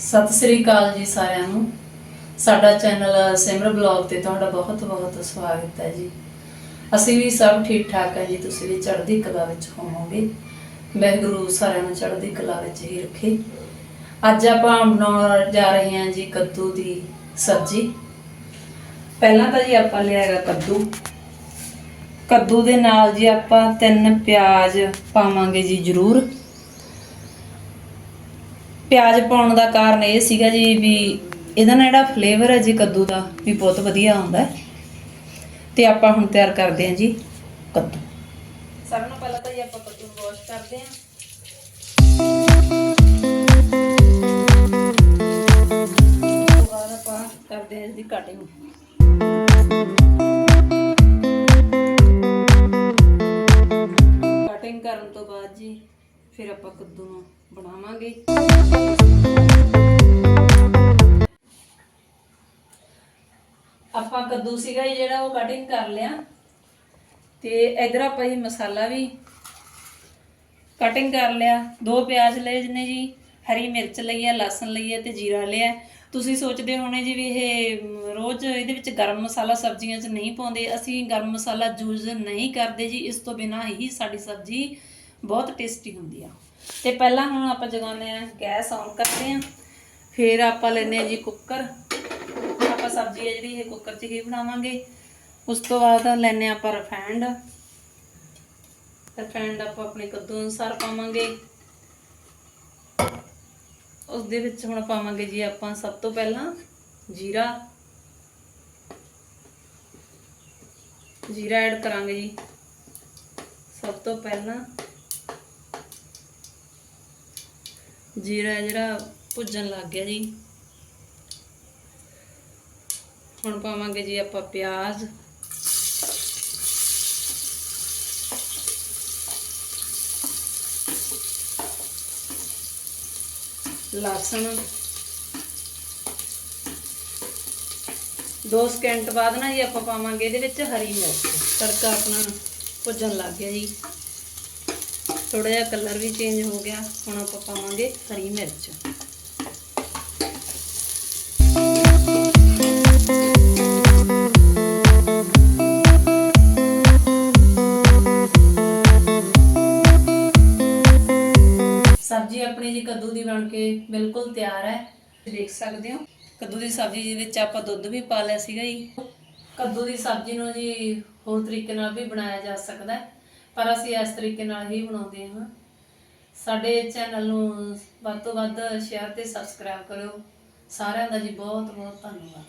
ਸਤਿ ਸ੍ਰੀ ਅਕਾਲ ਜੀ ਸਾਰਿਆਂ ਨੂੰ। ਸਾਡਾ ਚੈਨਲ ਸਿਮਰ ਬਲੌਗ ਤੇ ਤੁਹਾਡਾ ਬਹੁਤ ਬਹੁਤ ਸਵਾਗਤ ਹੈ ਜੀ। ਅਸੀਂ ਵੀ ਸਭ ਠੀਕ ਠਾਕ ਹੈ ਜੀ, ਤੁਸੀਂ ਵੀ ਚੜ੍ਹਦੀ ਕਲਾ ਵਿੱਚ ਹੋਵੋਗੇ। ਵਾਹਿਗੁਰੂ ਸਾਰਿਆਂ ਨੂੰ ਚੜ੍ਹਦੀ ਕਲਾ ਵਿੱਚ ਹੀ ਰੱਖੇ। ਅੱਜ ਆਪਾਂ ਬਣਾਉਣ ਜਾ ਰਹੇ ਹਾਂ ਜੀ ਕੱਦੂ ਦੀ ਸਬਜ਼ੀ। ਪਹਿਲਾਂ ਤਾਂ ਜੀ ਆਪਾਂ ਲਿਆ ਕੱਦੂ। ਕੱਦੂ ਦੇ ਨਾਲ ਜੀ ਆਪਾਂ ਤਿੰਨ ਪਿਆਜ਼ ਪਾਵਾਂਗੇ ਜੀ ਜ਼ਰੂਰ। ਪਿਆਜ਼ ਪਾਉਣ ਦਾ ਕਾਰਨ ਇਹ ਸੀਗਾ ਜੀ ਵੀ ਇਹਦਾ ਨਾ ਜਿਹੜਾ ਫਲੇਵਰ ਹੈ ਜੀ ਕੱਦੂ ਦਾ ਵੀ ਬਹੁਤ ਵਧੀਆ ਆਉਂਦਾ ਹੈ। ਤੇ ਆਪਾਂ ਹੁਣ ਤਿਆਰ ਕਰਦੇ ਹਾਂ ਜੀ ਕੱਦੂ। ਸਭ ਨੂੰ ਪਹਿਲਾਂ ਤਾਂ ਜੀ ਆਪਾਂ ਕੱਦੂ ਨੂੰ ਵਾਸ਼ ਕਰਦੇ ਹਾਂ। ਉਸ ਤੋਂ ਬਾਅਦ ਆਪਾਂ ਕਰਦੇ ਹਾਂ ਇਹਦੀ ਕਟਿੰਗ ਕਟਿੰਗ ਫਿਰ ਆਪਾਂ ਕੱਦੂ ਨੂੰ ਬਣਾਵਾਂਗੇ। ਆਪਾਂ ਕੱਦੂ ਸੀਗਾ ਜਿਹੜਾ ਉਹ ਕਟਿੰਗ ਕਰ ਲਿਆ। ਤੇ ਇਧਰ ਆਪਾਂ ਜੀ ਮਸਾਲਾ ਵੀ ਕਟਿੰਗ ਕਰ ਲਿਆ। ਦੋ ਪਿਆਜ਼ ਲਏ ਨੇ ਜੀ, ਹਰੀ ਮਿਰਚ ਲਈ ਹੈ ਲਸਣ ਲਈ ਹੈ ਤੇ ਜੀਰਾ ਲਿਆ। ਤੁਸੀਂ ਸੋਚਦੇ ਹੋਣੇ ਜੀ ਵੀ ਇਹ ਰੋਜ਼ ਇਹਦੇ ਵਿੱਚ ਗਰਮ ਮਸਾਲਾ ਸਬਜ਼ੀਆਂ 'ਚ ਨਹੀਂ ਪਾਉਂਦੇ। ਅਸੀਂ ਗਰਮ ਮਸਾਲਾ ਯੂਜ਼ ਨਹੀਂ ਕਰਦੇ ਜੀ। ਇਸ ਤੋਂ ਬਿਨਾ ਹੀ ਸਾਡੀ ਸਬਜ਼ੀ ਬਹੁਤ ਟੇਸਟੀ ਹੁੰਦੀ ਆ। ਤੇ ਪਹਿਲਾਂ ਹੁਣ ਆਪਾਂ ਜਗਾਉਂਦੇ ਆ, ਗੈਸ ਔਨ ਕਰਦੇ ਆ, ਫਿਰ ਆਪਾਂ ਲੈਨੇ ਆ ਜੀ ਕੁੱਕਰ। ਆਪਾਂ ਸਬਜ਼ੀ ਹੈ ਜਿਹੜੀ, ਇਹ ਕੁੱਕਰ 'ਚ ਹੀ ਬਣਾਵਾਂਗੇ। ਉਸ ਤੋਂ ਬਾਅਦ ਲੈਨੇ ਆ ਆਪਾਂ ਰਫੈਂਡ ਰਫੈਂਡ ਆਪਾਂ ਆਪਣੇ ਕੱਦੂ ਅਨੁਸਾਰ ਪਾਵਾਂਗੇ। ਉਸ ਦੇ ਵਿੱਚ ਹੁਣ ਪਾਵਾਂਗੇ ਜੀ ਆਪਾਂ ਸਭ ਤੋਂ ਪਹਿਲਾਂ ਜੀਰਾ। ਜੀਰਾ ਐਡ ਕਰਾਂਗੇ ਜੀ। ਸਭ ਤੋਂ ਪਹਿਲਾਂ ਜੀਰਾ ਜਿਹੜਾ ਭੁੱਜਣ ਲੱਗ ਗਿਆ ਜੀ। ਹੁਣ ਪਾਵਾਂਗੇ ਜੀ ਆਪਾਂ ਪਿਆਜ਼। ਲਸਣ। 2 ਸਕਿੰਟ ਬਾਅਦ ਨਾ ਜੀ ਆਪਾਂ ਪਾਵਾਂਗੇ ਇਹਦੇ ਵਿੱਚ ਹਰੀ ਮਿਰਚ। ਤੜਕਾ ਆਪਣਾ ਭੁੱਜਣ ਲੱਗ ਗਿਆ ਜੀ। ਥੋੜਾ ਜਿਹਾ ਕਲਰ ਵੀ ਚੇਂਜ ਹੋ ਗਿਆ। ਹੁਣ ਆਪਾਂ ਪਾਵਾਂਗੇ ਹਰੀ ਮਿਰਚ। ਸਬਜ਼ੀ ਆਪਣੀ ਜੀ ਕੱਦੂ ਦੀ ਬਣ ਕੇ ਬਿਲਕੁਲ ਤਿਆਰ ਹੈ। ਦੇਖ ਸਕਦੇ ਹੋ, ਕੱਦੂ ਦੀ ਸਬਜ਼ੀ ਦੇ ਵਿੱਚ ਆਪਾਂ ਦੁੱਧ ਵੀ ਪਾ ਲਿਆ ਸੀਗਾ ਜੀ। ਕੱਦੂ ਦੀ ਸਬਜ਼ੀ ਨੂੰ ਜੀ ਹੋਰ ਤਰੀਕੇ ਨਾਲ ਵੀ ਬਣਾਇਆ ਜਾ ਸਕਦਾ ਹੈ। ਪਰ ਅਸੀਂ ਇਸ ਤਰੀਕੇ ਨਾਲ ਹੀ ਬਣਾਉਂਦੇ ਹਾਂ। ਸਾਡੇ ਚੈਨਲ ਨੂੰ ਵੱਧ ਤੋਂ ਵੱਧ ਸ਼ੇਅਰ ਤੇ ਸਬਸਕ੍ਰਾਈਬ ਕਰਿਓ। ਸਾਰਿਆਂ ਦਾ ਜੀ ਬਹੁਤ ਬਹੁਤ ਧੰਨਵਾਦ।